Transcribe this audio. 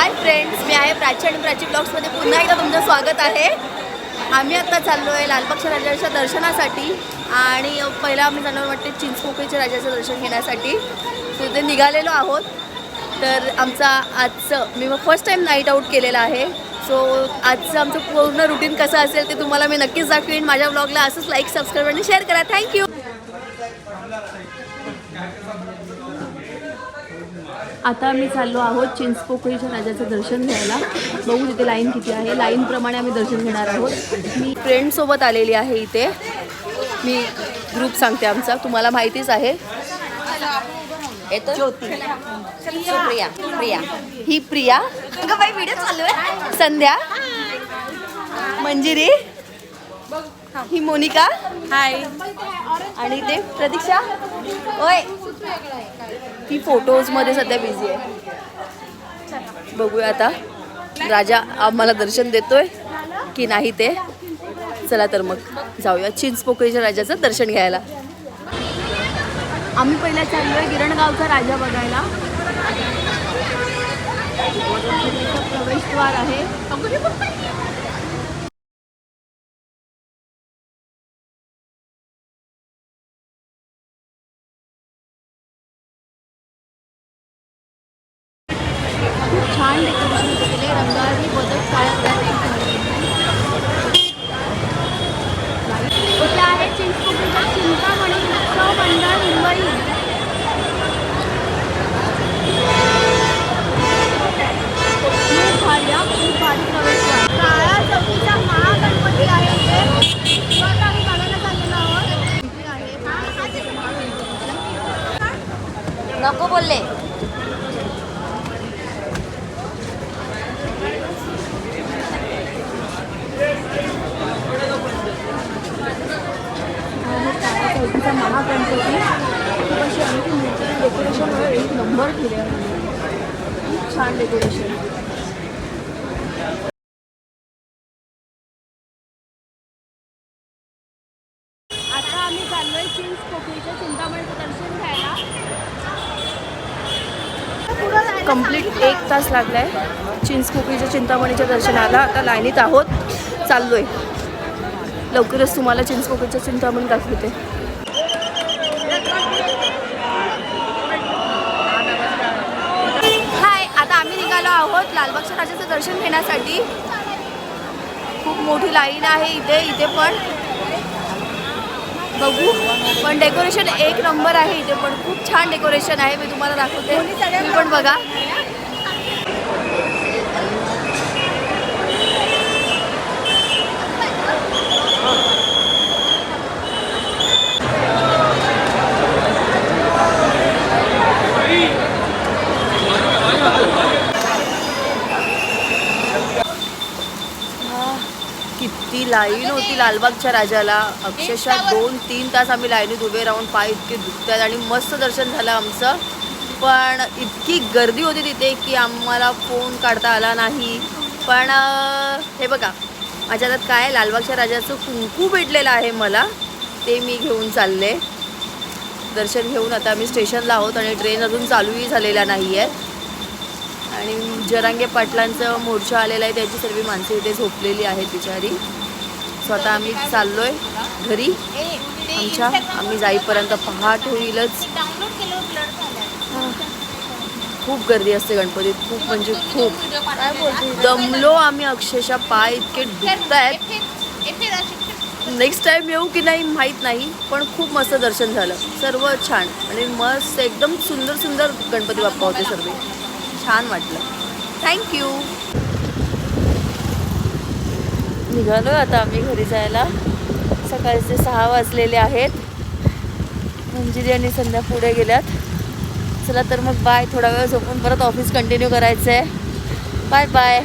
Hi friends मी आहे प्राची आणि प्राची ब्लॉग्समध्ये पुन्हा एकदा तुमचं स्वागत आहे. आम्ही आत्ता चाललो आहे लालबागच्या राजाच्या दर्शनासाठी आणि पहिला आम्ही जाणार वाटते चिंचपोकळीच्या राजाचं दर्शन घेण्यासाठी. तिथे निघालेलो आहोत. तर आमचा आजचं मी मग फर्स्ट टाईम नाईट आऊट केलेला आहे. सो आजचं आमचं पूर्ण रुटीन कसं असेल ते तुम्हाला मी नक्कीच दाखवीन. माझ्या ब्लॉगला असंच लाईक सबस्क्राईब आणि शेअर करा. थँक्यू आता आम्ही चाललो आहोत चिंचपोकळीच्या राजाचं दर्शन घ्यायला. बघू तिथे लाईन किती आहे. लाईनप्रमाणे आम्ही दर्शन घेणार आहोत. मी फ्रेंडसोबत आलेली आहे इथे. मी ग्रुप सांगते आमचा. तुम्हाला माहितीच आहे. प्रिया प्रिया. ही प्रिया. व्हिडिओ चालू आहे. संध्या. मंजिरी. ही मोनिका. हाय आणि ते प्रतीक्षा. ओय. ती फोटोजमध्ये सध्या बिझी आहे. बघूया आता. राजा आम्हाला दर्शन देतोय की नाही ते. चला तर मग जाऊया चिंचपोकळीच्या राजाचं दर्शन घ्यायला. आम्ही पहिला चाललोय गिरणगावचा राजा बघायला. प्रवेशद्वार आहे खूप छान डेकोरेशन केलेले रंगारी बदक काळ्या इथे आहे चिंचपोकळीचा चिंतामणी उत्सव मंडळ मुंबई खूप भारी हा, खूप भारी प्रवेशद्वार काळा चौकीचा महागणपती आहे इथे तो आता आम्ही बघायला चाललेलो आहोत इथे आहे महागणपती. नको बोलले. महागणपती खूप अशी आणखी मूर्ती डेकोरेशन एक नंबर केले खूप छान डेकोरेशन आता आम्ही चाललोय चिंच पोखरीच्या चिंतामणीचं दर्शन घ्यायला कंप्लीट एक तास लागला आहे चिंचपोकळीच्या चिंतामणीच्या दर्शनाला आता लाईनीत आहोत. चाललोय. लवकरच तुम्हाला चिंचपोकळीच्या चिंतामणी दाखवते. हाय आता आम्ही निघालो आहोत लालबागच्या राजाचं दर्शन घेण्यासाठी. खूप मोठी लाईन आहे इथे इथे पण. बघू. पण डेकोरेशन एक नंबर आहे इथे पण खूप छान डेकोरेशन आहे. मी तुम्हाला दाखवते. तुम्ही पण बघा. किती लाईन होती लालबागच्या राजाला. अक्षरशः दोन तीन तास आम्ही लाईनीत उभे राहून पाय इतके दुखतात आणि मस्त दर्शन झालं आमचं. पण इतकी गर्दी होती तिथे की आम्हाला फोन काढता आला नाही. पण हे बघा माझ्या हातात काय लालबागच्या राजाचं कुंकू भेटलेलं आहे मला. ते मी घेऊन चालले. दर्शन घेऊन आता आम्ही स्टेशनला आहोत आणि ट्रेन अजून चालूही झालेला नाही आहे आणि जरांगे पाटलांचं मोर्चा आलेला आहे त्याची सर्व माणसं इथे झोपलेली आहेत बिचारी. स्वतः आम्ही चाललोय घरी. आमच्या आम्ही जाईपर्यंत पहाट होईलच. खूप गर्दी असते गणपतीत. खूप म्हणजे खूप. दमलो आम्ही अक्षरशः पाय इतके दुखत आहेत नेक्स्ट टाइम येऊ की नाही माहीत नाही पण खूप मस्त दर्शन झालं. सर्व छान. आणि मस्त एकदम सुंदर सुंदर गणपती बाप्पा होते सर्व. छान वाटलं. थँक्यू निघालो आता आम्ही घरी जायला. सकाळचे सहा वाजलेले आहेत. मंजिरी आणि संध्या पुढे गेल्यात. चला तर मग बाय थोडा वेळ झोपून परत ऑफिस कंटिन्यू करायचं आहे बाय बाय